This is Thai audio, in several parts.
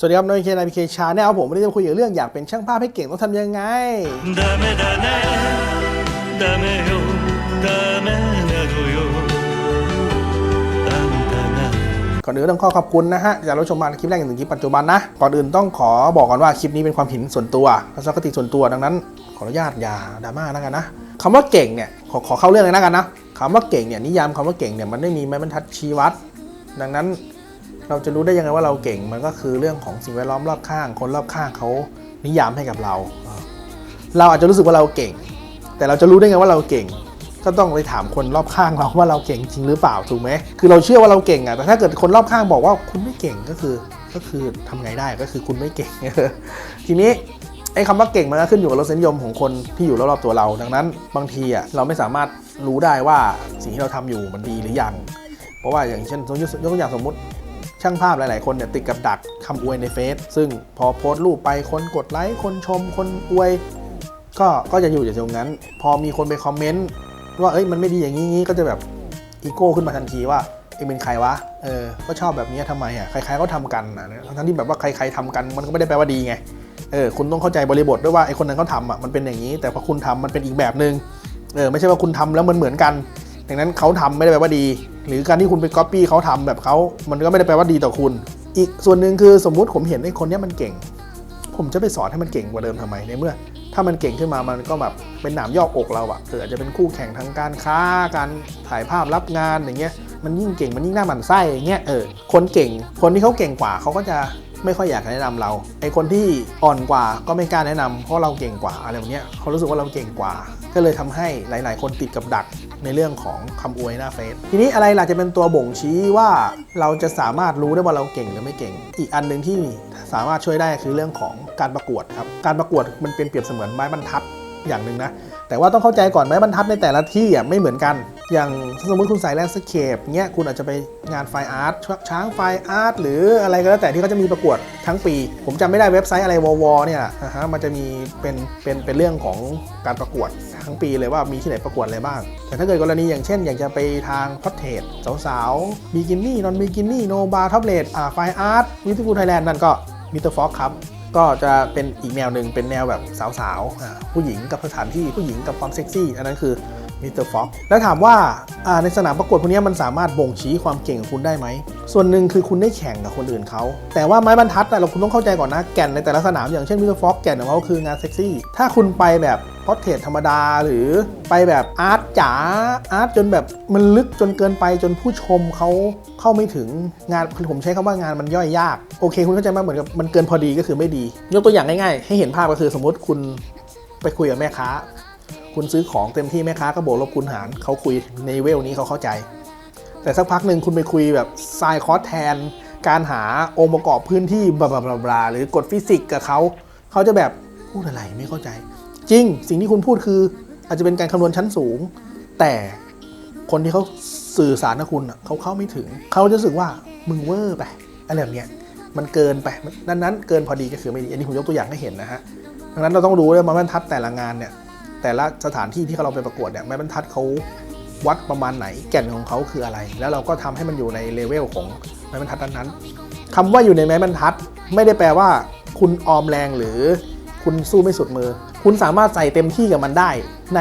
สวัสดีครับน้องเคนายพีเคชาแนลผมวันนี้จะคุยเรื่องอยากเป็นช่างภาพให้เก่งต้องทำยังไงก่อนอื่นต้องขอขอบคุณนะฮะจากเราชมมาคลิปแรกถึงคลิปปัจจุบันนะก่อนอื่นต้องขอบอกก่อนว่าคลิปนี้เป็นความเห็นส่วนตัวทัศนคติส่วนตัวดังนั้น ขออนุญาตอย่าดราม่านะกันนะคำว่าเก่งเนี่ยขอขอเข้าเรื่องเลยนะกันนะคำว่าเก่งเนี่ยนิยามคำว่าเก่งเนี่ยมันไม่มีไม้บรรทัดชี้วัด ดังนั้น เราจะรู้ได้ยังไงว่าเราเก่งมันก็คือเรื่องของสิ่งแวดล้อมรอบข้าง คนรอบข้างเขานิยามให้กับเรา เราอาจจะรู้สึกว่าเราเก่ง แต่เราจะรู้ได้ไงว่าเราเก่ง ก็ต้องไปถามคนรอบข้างเราว่าเราเก่งจริงหรือเปล่าถูกไหมคือเราเชื่อว่าเราเก่งอะแต่ถ้าเกิดคนรอบข้างบอกว่าคุณไม่เก่งก็คือก็คือทำไงได้ก็คือคุณไม่เก่ง ทีนี้ไอ้คำว่าเก่งมันก็ขึ้นอยู่กับรสนิยมของคนที่อยู่รอบๆตัวเรา ดังนั้นบางทีอะเราไม่สามารถรู้ได้ว่าสิ่งที่เราทำอยู่มันดีหรือยัง เพราะว่าอย่างเช่นยกตัวอย่างสมมติ ช่างภาพหลาย ๆ คนเนี่ยติดกับดักคำอวยในเฟซซึ่งพอโพสต์รูปไปคนกดไลค์คนชม คนอวย ก็ก็จะอยู่อย่างตรงนั้น พอมีคนไปคอมเมนต์ว่าเอ้ยมันไม่ดีอย่างนี้งี้ก็จะแบบอีโก้ขึ้นมาทันทีว่าเองเป็นใครวะ เออ ก็ชอบแบบนี้ทำไมอะ ใครๆก็ทำกันอะทั้งที่แบบว่าใครๆทำกัน มันก็ไม่ได้แปลว่าดีไง เออ คุณต้องเข้าใจบริบทด้วยว่าไอ้คนนั้นเขาทำอะ มันเป็นอย่างนี้ แต่พอคุณทำมันเป็นอีกแบบหนึ่งเออ ไม่ใช่ว่าคุณทำแล้วมันเหมือนกัน ดังนั้นเขาทำไม่ได้แปลว่าดี หรือการที่คุณไปก๊อปปี้เขาทำแบบเขา มันก็ไม่ได้แปลว่าดีต่อคุณ อีกส่วนหนึ่งคือสมมุติผมเห็นไอ้คนนี้มันเก่ง ผมจะไปสอนให้มันเก่งกว่าเดิมทำไมในเมื่อ ถ้ามันเก่งขึ้นมามันก็แบบเป็นหนามยอกอกเราอะเอออาจจะเป็นคู่แข่งทางการค้าการถ่ายภาพรับงานอย่างเงี้ยมันยิ่งเก่งมันยิ่งน่าหมันไส้อย่างเงี้ยเออคนเก่ง คนที่เขาเก่งกว่าเขาก็จะไม่ค่อยอยากแนะนำเราไอคนที่อ่อนกว่าก็ไม่กล้าแนะนำเพราะเราเก่งกว่าอะไรแบบเนี้ยเขารู้สึกว่าเราเก่งกว่า ก็เลยทำให้หลาย ๆ คนติดกับดักในเรื่องของคำอวยหน้าเฟซทีนี้อะไรล่ะจะเป็นตัวบ่งชี้ว่าเราจะสามารถรู้ได้ว่าเราเก่งหรือไม่เก่ง อีกอันหนึ่งที่สามารถช่วยได้คือเรื่องของการประกวดครับการประกวดมันเป็นเปรียบเสมือนไม้บรรทัดอย่างหนึ่งนะแต่ว่าต้องเข้าใจก่อนไม้บรรทัดในแต่ละที่อะไม่เหมือนกัน อย่างสมมติคุณใส่แลนด์สเคปเงี้ยคุณอาจจะไปงานไฟอาร์ตช้างไฟอาร์ตหรืออะไรก็แล้วแต่ที่เขาจะมีประกวดทั้งปี ผมจำไม่ได้เว็บไซต์อะไรวอวเนี่ยนะฮะมันจะมีเป็นเป็นเป็นเรื่องของการประกวด ทั้งปีเลยว่ามีที่ไหนประกวดอะไรบ้าง แต่ถ้าเกิดกรณีอย่างเช่น อยากจะไปทางพอดเทสสาวๆบิกินี่นอนบิกินี่โนบาร์ท็อปเลดอ่าไฟอาร์ตวิทูไทยแลนด์นั่นก็มิสเตอร์ฟ็อกครับก็จะเป็นอีกแนวหนึ่งเป็นแนวแบบสาวๆผู้หญิงกับสถานที่ผู้หญิงกับความเซ็กซี่ อันนั้นคือมิสเตอร์ฟ็อกแล้วถามว่าในสนามประกวดพวกนี้มันสามารถบ่งชี้ความเก่งของคุณได้ไหม ส่วนหนึ่งคือคุณได้แข่งกับคนอื่นเขา แต่ว่าไม้บรรทัดน่เราคุณต้องเข้าใจก่อนนะ แก่นในแต่ละสนามอย่างเช่นมิสเตอร์ฟ็อกแก่นของเขาคืองานเซ็กซี่ ถ้าคุณไปแบบ พอดเทสธรรมดาหรือไปแบบอาร์ตจ๋าอาร์ตจนแบบมันลึกจนเกินไปจนผู้ชมเขาเข้าไม่ถึงงานคือผมใช้คำว่างานมันย่อยยาก โอเค คุณเข้าใจไหมเหมือนกับมันเกินพอดีก็คือไม่ดี ยกตัวอย่างง่ายๆ ให้เห็นภาพก็คือสมมติคุณไปคุยกับแม่ค้า คุณซื้อของเต็มที่แม่ค้าก็บวกลบคูณหารเขาคุยในเวลนี้เขาเข้าใจ แต่สักพักหนึ่งคุณไปคุยแบบไซคอสแทน การหาองค์ประกอบพื้นที่บลาบลาบลาบลาหรือกฎฟิสิกส์กับเขาเขาจะแบบพูดอะไรไม่เข้าใจ จริงสิ่งที่คุณพูดคือ อาจจะเป็นการคำนวณชั้นสูง แต่คนที่เขาสื่อสารกับคุณอะเขาเข้าไม่ถึง เขาจะรู้สึกว่ามึงเวอร์ไปอะไรแบบเนี้ยมันเกินไปดังนั้นเกินพอดีก็คือไม่ดีอันนี้ผมยกตัวอย่างให้เห็นนะฮะดังนั้นเราต้องรู้วยว่าม้บรรทัดแต่ละงานเนี่ยแต่ละสถานที่ที่เราไปประกวดเนี่ยไม้บรรทัดเขาวัดประมาณไหนแก่นของเขาคืออะไร แล้วเราก็ทำให้มันอยู่ในเลเวลของไม้บรรทัดนั้นๆคำว่าอยู่ในไม้บรรทัด ไม่ได้แปลว่า คุณออมแรงหรือคุณสู้ไม่สุดมือ คุณสามารถใส่เต็มที่กับมันได้ใน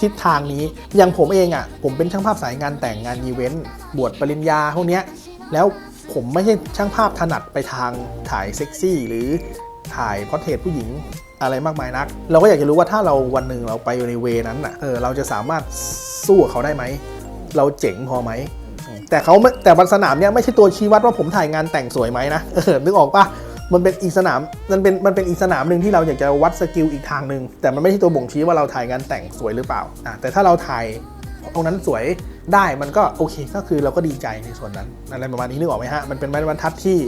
ทิศทางนี้ อย่างผมเองอะ่ะ ผมเป็นช่างภาพสายงานแต่งงานอีเวนต์ บวชปริญญาพวกเนี้ย แล้วผมไม่ใช่ช่างภาพถนัดไปทางถ่ายเซ็กซี่ หรือถ่ายพอร์เทรตผู้หญิงอะไรมากมายนัก เราก็อยากจะรู้ว่าถ้าเราวันหนึ่งเราไปอยู่ในเวนั้นอะ เออ เราจะสามารถสู้กับเขาได้ไหม เราเจ๋งพอไหม แต่เขาไม่แต่บนสนามเนี้ยไม่ใช่ตัวชี้วัดว่าผมถ่ายงานแต่งสวยไหมนะ เออ นึกออกปะ มันเป็นอีกสนามมันเป็นมันเป็นอีกสนามหนึ่งที่เราอยากจะวัดสกิลอีกทางหนึ่งแต่มันไม่ใช่ตัวบ่งชี้ว่าเราถ่ายงานแต่งสวยหรือเปล่าอะแต่ถ้าเราถ่ายตรงนั้นสวยได้มันก็โอเคก็คือเราก็ดีใจในส่วนนั้นอะไรประมาณนี้นึกออกไหมฮะมันเป็นไม้บรรทัดที่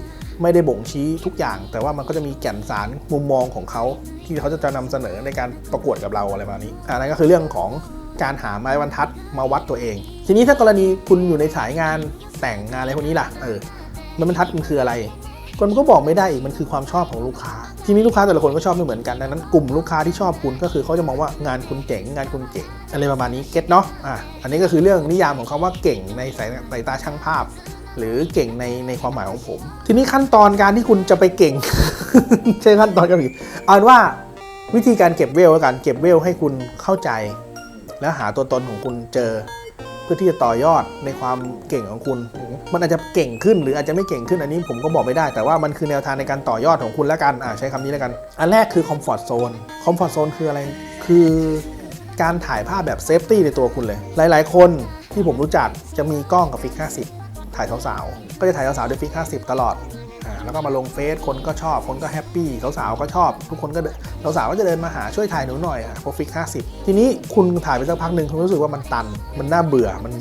ไม่ได้บ่งชี้ทุกอย่าง แต่ว่ามันก็จะมีแก่นสารมุมมองของเขา ที่เขาจะนำเสนอในการประกวดกับเราอะไรประมาณนี้อันนั้นก็คือเรื่องของการหาไม้บรรทัดมาวัดตัวเอง ทีนี้ถ้ากรณีคุณอยู่ในสายงานแต่งงานอะไรพวกนี้ล่ะเออไม้บรรทัดมันคืออะไร คนมันก็บอกไม่ได้อีกมันคือความชอบของลูกค้า ทีนี้ลูกค้าแต่ละคนก็ชอบไม่เหมือนกันดังนั้นกลุ่มลูกค้าที่ชอบคุณก็คือเขาจะมองว่างานคุณเจ๋งงานคุณเก่งอะไรประมาณนี้เก็ตเนาะอะอันนี้ก็คือเรื่องนิยามของคำว่าเก่งในสายสายตาช่างภาพ หรือเก่งในในความหมายของผม ทีนี้ขั้นตอนการที่คุณจะไปเก่งใช่ขั้นตอนกันอีกเอานว่าวิธีการเก็บเวลแล้วกันเก็บเวลให้คุณเข้าใจ แล้วหาตัวตนของคุณเจอ พื่อที่จะต่อยอดในความเก่งของคุณ มันอาจจะเก่งขึ้นหรืออาจจะไม่เก่งขึ้นอันนี้ผมก็บอกไม่ได้ แต่ว่ามันคือแนวทางในการต่อยอดของคุณแล้วกันอ่าใช้คำนี้แล้วกัน อันแรกคือคอมฟอร์ z โซนคอมฟอร์ z โซนคืออะไร คือการถ่ายภาพแบบเซฟตี้ในตัวคุณเลย หลาย ๆ คนที่ผมรู้จักจะมีกล้องกับฟิก 50 ถ่ายสาวๆ ก็จะถ่ายสาวๆด้วยฟิก 50 ตลอด แล้วก็มาลงเฟซคนก็ชอบคนก็แฮปปี้สาวๆก็ชอบ ทุกคนก็เดินสาวก็จะเดินมาหาช่วยถ่ายหนูหน่อยอะโปรฟิก50 ทีนี้คุณถ่ายไปสักพักหนึ่งคุณรู้สึกว่ามันตัน มันน่าเบื่อมัน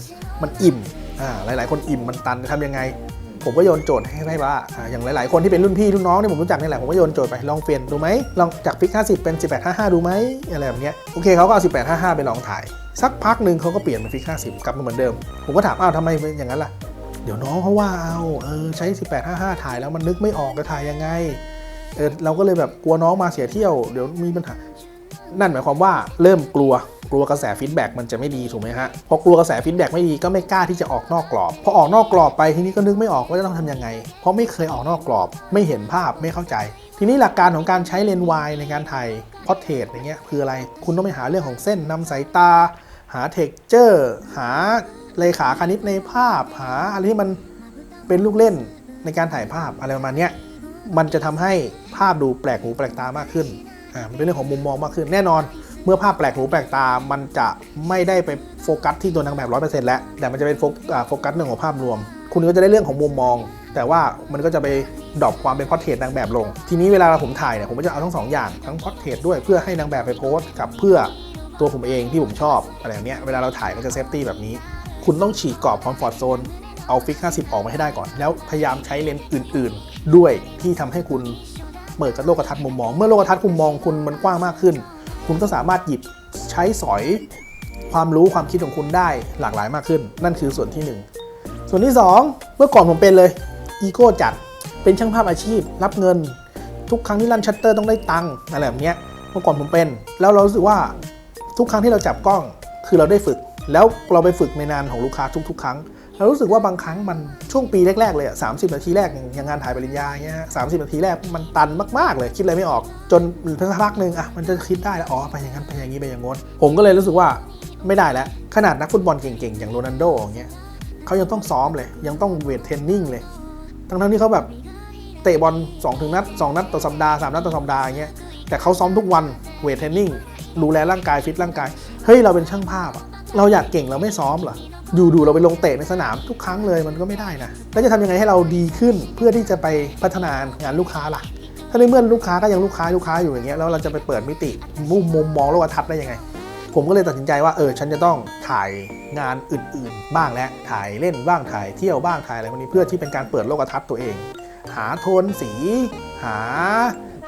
มันอิ่มอ่าหลายๆ คนอิ่มมันตันจะทำยังไง ผมก็โยนโจทย์ให้ให้ว่าอ่าอย่างหลายๆ คนที่เป็นรุ่นพี่รุ่นน้องที่ผมรู้จักนี่แหละผมก็โยนโจทย์ไปลองเปลี่ยนดูไหมลองจากฟิก50 เป็น 1855 ดูไหมอะไรแบบเนี้ยโอเคเขาก็เอา1855 ไปลองถ่ายสักพักหนึ่งเขาก็เปลี่ยนเป็นฟิก50 กลับมาเหมือนเดิม ผมก็ถามอ้าวทำไมเป็นอย่างนั้นล่ะ เดี๋ยวน้องเขาว่าเอาเออใช้ 1855 ถ่ายแล้วมันนึกไม่ออกจะถ่ายยังไงเออเราก็เลยแบบกลัวน้องมาเสียเที่ยวเดี๋ยวมีปัญหานั่นหมายความว่าเริ่มกลัวกลัวกระแสฟีดแบ็กมันจะไม่ดีถูกไหมฮะพอกลัวกระแสฟีดแบ็กไม่ดีก็ไม่กล้าที่จะออกนอกกรอบพอออกนอกกรอบไปทีนี้ก็นึกไม่ออกว่าจะต้องทำยังไง เพราะไม่เคยออกนอกกรอบ ไม่เห็นภาพไม่เข้าใจ ทีนี้หลักการของการใช้เลนส์วายในการถ่ายพอร์เทรตอย่างเงี้ยคืออะไร คุณต้องไปหาเรื่องของเส้นนำสายตา หาเท็กเจอร์หา เลขาคณิตในภาพหาอะไรที่มันเป็นลูกเล่นในการถ่ายภาพอะไรประมาณนี้มันจะทำให้ภาพดูแปลกหูแปลกตามากขึ้นอ่ามันเป็นเรื่องของมุมมองมากขึ้น แน่นอน เมื่อภาพแปลกหูแปลกตา มันจะไม่ได้ไปโฟกัสที่ตัวนางแบบร้อยเปอร์เซ็นต์แล้ว แต่มันจะเป็นโฟกัสเรื่องของภาพรวม คุณก็จะได้เรื่องของมุมมอง แต่ว่ามันก็จะไปดรอปความเป็นพอร์เทรตนางแบบลง ทีนี้เวลาผมถ่ายเนี่ยผมก็จะเอาทั้งสองอย่างทั้งพอร์เทรตด้วยเพื่อให้นางแบบไปโพสกับเพื่อตัวผมเองที่ผมชอบอะไรอย่างเนี้ยเวลาเราถ่ายก็จะเซฟตี้แบบนี้ คุณต้องฉีกกรอบคอมฟอร์ z โซนเอาฟิก 50 ออกมาให้ได้ก่อน แล้วพยายามใช้เลนส์อื่น ๆ ด้วยที่ทำให้คุณเปิดกับโลกทัศน์มุมมอง เมื่อโลกทัศน์มุมมองคุณมันกว้างมากขึ้น คุณก็สามารถหยิบใช้สอยความรู้ความคิดของคุณได้หลากหลายมากขึ้น นั่นคือส่วนที่หนึ่งส่วนที่สองเมื่อก่อนผมเป็นเลยอีโก้จัดเป็นช่างภาพอาชีพ รับเงิน ทุกครั้งที่รันชัตเตอร์ต้องได้ตังค์อะไรแบบนี้เมื่อก่อนผมเป็น แล้วเรารู้สึกว่าทุกครั้งที่เราจับกล้องคือเราได้ฝึก แล้วเราไปฝึกในนานของลูกค้าทุก ๆ ครั้งเรารู้สึกว่าบางครั้งมันช่วงปีแรก ๆ เลยอะสามสิบนาทีแรกอย่างงานถ่ายปริญญาเงี้ยสามสิบนาทีแรกมันตันมากๆเลยคิดอะไรไม่ออก จนสักพักหนึ่งอะมันจะคิดได้แล้วอ๋อไปอย่างนั้นไปอย่างนี้ไปอย่างงน้นผมก็เลยรู้สึกว่าไม่ได้แล้วขนาดนักฟุตบอลเก่งๆ อย่างโรนัลโดอย่างเงี้ยเขายังต้องซ้อมเลย ยังต้องเวทเทรนนิ่งเลย ทั้งๆที่เขาแบบเตะบอล2ถึงนัด 2 นัดต่อสัปดาห์3นัดต่อสัปดาห์อย่างเงี้ยแต่เขาซ้อมทุกวันเวทเทรนนิ่งดูแลร่างกายฟิตร่างกายเฮ้ยเราเป็นช่างภาพอะ เราอยากเก่งเราไม่ซ้อมเหรออยู่ดูเราไปลงเตะในสนามทุกครั้งเลยมันก็ไม่ได้นะแล้วจะทำยังไงให้เราดีขึ้นเพื่อที่จะไปพัฒนางานลูกค้าล่ะ ถ้าในเมื่อลูกค้าก็ยังลูกค้าลูกค้าอยู่อย่างเงี้ยแล้วเราจะไปเปิดมิติมุมมุมมองโลกทัศน์ได้ยังไง ผมก็เลยตัดสินใจว่าเออฉันจะต้องถ่ายงานอื่น ๆ บ้างแล้วถ่ายเล่นบ้างถ่ายเที่ยวบ้างถ่ายอะไรพวกนี้เพื่อที่เป็นการเปิดโลกทัศน์ตัวเอง หาโทนสี หา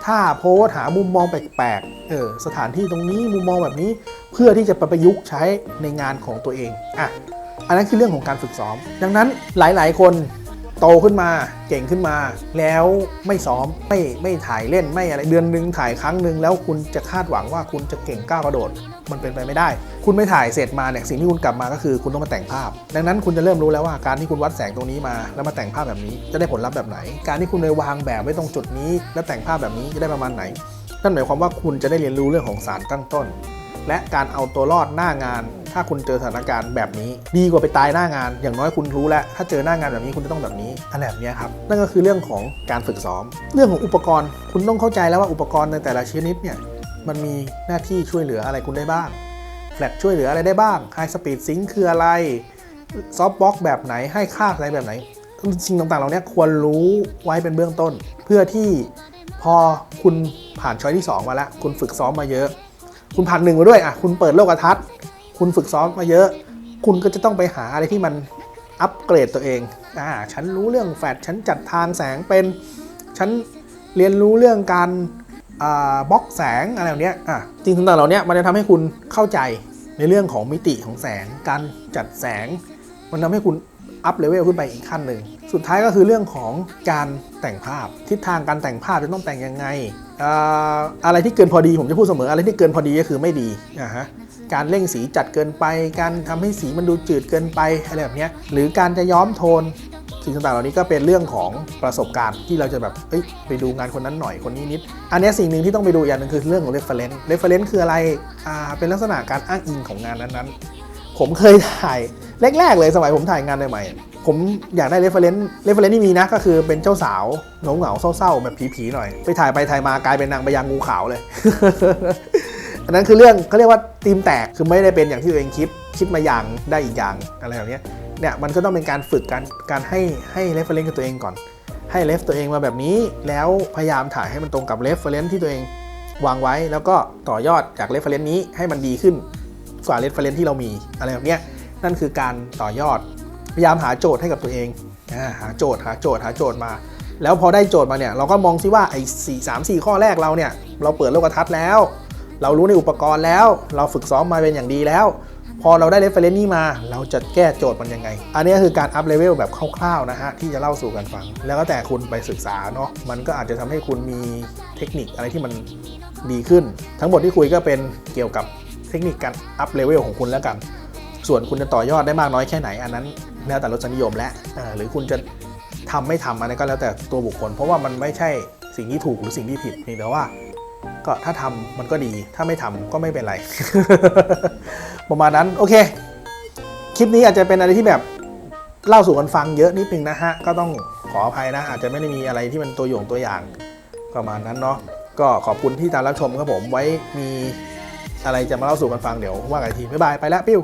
ถ้าโพสหามุมมองแปลกๆ เออสถานที่ตรงนี้มุมมองแบบนี้เพื่อที่จะไปประยุกต์ใช้ในงานของตัวเองอะอันนั้นคือเรื่องของการฝึกซ้อม ดังนั้นหลายๆ คนโตขึ้นมาเก่งขึ้นมา แล้วไม่ซ้อมไม่ไม่ถ่ายเล่นไม่อะไรเดือนหนึ่งถ่ายครั้งหนึ่งแล้วคุณจะคาดหวังว่าคุณจะเก่งก้าวกระโดด มันเป็นไปไม่ได้ คุณไม่ถ่ายเสร็จมาเนี่ยสิ่งที่คุณกลับมาก็คือคุณต้องมาแต่งภาพ ดังนั้นคุณจะเริ่มรู้แล้วว่าการที่คุณวัดแสงตรงนี้มา แล้วมาแต่งภาพแบบนี้จะได้ผลลัพธ์แบบไหน การที่คุณไปวางแบบไว้ตรงจุดนี้ แล้วแต่งภาพแบบนี้จะได้ประมาณไหนนั่นหมายความว่าคุณจะได้เรียนรู้เรื่องของสารตั้งต้น และการเอาตัวรอดหน้างาน ถ้าคุณเจอสถานการณ์แบบนี้ ดีกว่าไปตายหน้างาน อย่างน้อยคุณรู้แล้ว ถ้าเจอหน้างานแบบนี้คุณจะต้องแบบนี้อะไรแบบนี้ครับนั่นก็คือเรื่องของการฝึกซ้อม เรื่องของอุปกรณ์ คุณต้องเข้าใจแล้วว่าอุปกรณ์ในแต่ละชนิดเนี่ย มันมีหน้าที่ช่วยเหลืออะไรคุณได้บ้างแฟลชช่วยเหลืออะไรได้บ้าง High Speed Sync คืออะไรซอฟต์บ็อกแบบไหนให้ค่าอะไรแบบไหนสิ่งต่างๆ เหล่านี้ควรรู้ไว้เป็นเบื้องต้น เพื่อที่พอคุณผ่านช้อยที่ 2 มาแล้ว คุณฝึกซ้อมมาเยอะ คุณผ่านหนึ่งมาด้วยอะคุณเปิดโลกทัศน์ คุณฝึกซ้อมมาเยอะ คุณก็จะต้องไปหาอะไรที่มันอัปเกรดตัวเองอ่าฉันรู้เรื่องแฟลชฉันจัดทางแสงเป็น ฉันเรียนรู้เรื่องการ บล็อกแสงอะไรแบบเนี้ยอะจริงๆต่างๆเหล่านี้มันจะทำให้คุณเข้าใจในเรื่องของมิติของแสง การจัดแสง มันทำให้คุณอัพเลเวลขึ้นไปอีกขั้นหนึ่ง สุดท้ายก็คือเรื่องของการแต่งภาพ ทิศทางการแต่งภาพจะต้องแต่งยังไงออะไรที่เกินพอดีผมจะพูดเสมอ อะไรที่เกินพอดีก็คือไม่ดีนะฮะการเร่งสีจัดเกินไป การทำให้สีมันดูจืดเกินไปอะไรแบบเนี้ยหรือการจะย้อมโทน สิ่งต่างๆเหล่านี้ก็เป็นเรื่องของประสบการณ์ที่เราจะแบบเอ้ยไปดูงานคนนั้นหน่อยคนนี้นิด อันนี้สิ่งหนึ่งที่ต้องไปดูอีกอย่างหนึ่งคือเรื่องของ reference reference คืออะไรอ่าเป็นลักษณะการอ้างอิงของงานนั้นๆ ผมเคยถ่ายแรกๆเลยสมัยผมถ่ายงานใหม่ๆผมอยากได้ reference reference ที่มีนะก็คือเป็นเจ้าสาวเหงาเศร้าๆแบบผีๆหน่อย ไปถ่ายไปถ่ายมากลายเป็นนางพญางูขาวเลยอันนั้นคือเรื่องเขาเรียกว่าธีมแตกคือไม่ได้เป็นอย่างที่ตัวเองคิดคิดมาอย่างได้อีกอย่างอะไรแบบเนี้ย เนี่ยมันก็ต้องเป็นการฝึกการการให้ให้ reference กับตัวเองก่อน ให้เลฟตัวเองมาแบบนี้ แล้วพยายามถ่ายให้มันตรงกับ reference ที่ตัวเองวางไว้แล้วก็ต่อยอดจาก reference นี้ให้มันดีขึ้นกว่า reference ที่เรามีอะไรแบบเนี้ยนั่นคือการต่อยอดพยายามหาโจทย์ให้กับตัวเองหาโจทย์หาโจทย์หาโจทย์มา แล้วพอได้โจทย์มาเนี่ยเราก็มองซิว่าไอ้สี่สามสี่ข้อแรกเราเนี่ยเราเปิดโลกทัศน์แล้ว เรารู้ในอุปกรณ์แล้ว เราฝึกซ้อมมาเป็นอย่างดีแล้ว พอเราได้เรฟเฟรนซ์นี้มา เราจะแก้โจทย์มันยังไง อันนี้คือการอัพเลเวลแบบคร่าวๆนะฮะที่จะเล่าสู่กันฟัง แล้วก็แต่คุณไปศึกษาเนาะมันก็อาจจะทำให้คุณมีเทคนิคอะไรที่มันดีขึ้น ทั้งหมดที่คุยก็เป็นเกี่ยวกับเทคนิคการอัพเลเวลของคุณแล้วกัน ส่วนคุณจะต่อยอดได้มากน้อยแค่ไหนอันนั้นแล้วแต่รสนิยมและหรือคุณจะทำไม่ทำอันนั้นก็แล้วแต่ตัวบุคคล เพราะว่ามันไม่ใช่สิ่งที่ถูกหรือสิ่งที่ผิดเพียงแต่ว่า ก็ถ้าทำมันก็ดี ถ้าไม่ทำก็ไม่เป็นไร ประมาณนั้นโอเค คลิปนี้อาจจะเป็นอะไรที่แบบเล่าสู่กันฟังเยอะนิดนึงนะฮะ ก็ต้องขออภัยนะ อาจจะไม่ได้มีอะไรที่มันตัวอย่างตัวอย่างประมาณนั้นเนาะ ก็ขอบคุณที่ตามรับชมครับผม ไว้มีอะไรจะมาเล่าสู่กันฟังเดี๋ยวว่ากันทีบ๊ายบายไปแล้วปิ้ว